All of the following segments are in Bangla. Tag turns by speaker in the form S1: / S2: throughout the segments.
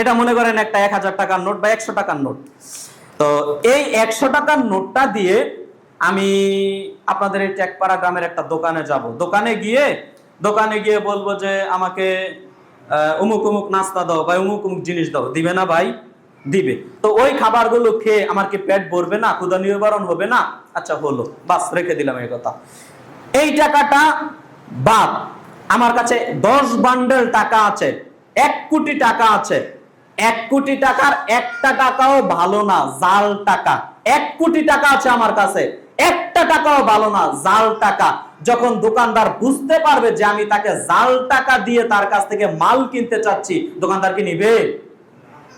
S1: এটা মনে করেন একটা এক হাজার টাকার নোট বা একশো টাকার নোট। তো এই একশো টাকার নোটটা দিয়ে আমি আপনাদের এই টেকপাড়া গ্রামের একটা দোকানে যাব। দোকানে গিয়ে দোকানে গিয়ে বলব যে আমাকে অমুক অমুক নাস্তা দাও বা অমুক অমুক জিনিস দাও। দিবে না ভাই? দিবে। তো ওই খাবারগুলো খেয়ে আমার কি পেট ভরবে না? ক্ষুদা নিবারণ হবে না? আচ্ছা হলো। বাস, রেখে দিলাম এই কথা। এই টাকাটা বাদ। আমার কাছে দশ বান্ডেল টাকা আছে। এক কোটি টাকা আছে। এক কোটি টাকার একটা টাকাও ভালো না, জাল টাকা। এক কোটি টাকা আছে আমার কাছে, একটা টাকাও ভালো না, জাল টাকা। যখন দোকানদার বুঝতে পারবে যে আমি তাকে জাল টাকা দিয়ে তার কাছ থেকে মাল কিনতে চাচ্ছি, দোকানদার কি নিবে?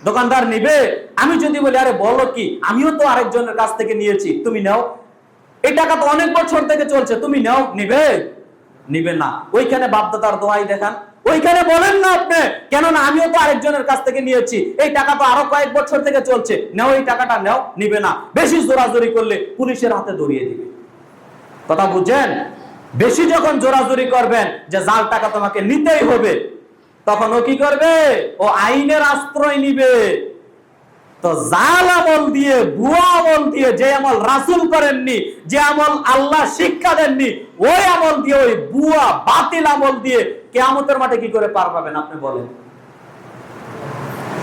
S1: দোকানদার নিবে? আমি যদি বলি, আরে বলো কি, আমিও তো আরেকজনের কাছ থেকে নিয়েছি, তুমি নাও। এই টাকা তো অনেক বছর থেকে চলছে, তুমি নাও, নিবে? নিবে না। ওইখানে বাপদাদার দোয়াই দেখান। ওইখানে বলেন না আপনি, কেননা আমিও তো আরেকজনের কাছ থেকে নিয়েছি। এই টাকা তো আরও কয়েক বছর থেকে চলছে। নেও এই টাকাটা, নেও, নিবে না। বেশি জোরাজোরি করলে পুলিশের হাতে ধরিয়ে দিবে। কথা বুঝছেন? বেশি যখন জোরাজোরি করবেন, যে জাল টাকা তোমাকে নিতেই হবে, তখন ও কি করবে? ও আইনের আশ্রয় নিবে। তো জাল আমল দিয়ে, ভুয়া আমল দিয়ে যে আমল রাসুল করেননি, যে আমল আল্লাহ শিক্ষা দেননি, ওই আমল দিয়ে, ওই বুয়া বাতিল আমল দিয়ে কেয়ামতের মাঠে কি করে পার পাবেন আপনি বলেন?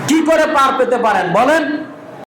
S1: কি করে পার পেতে পারেন বলেন?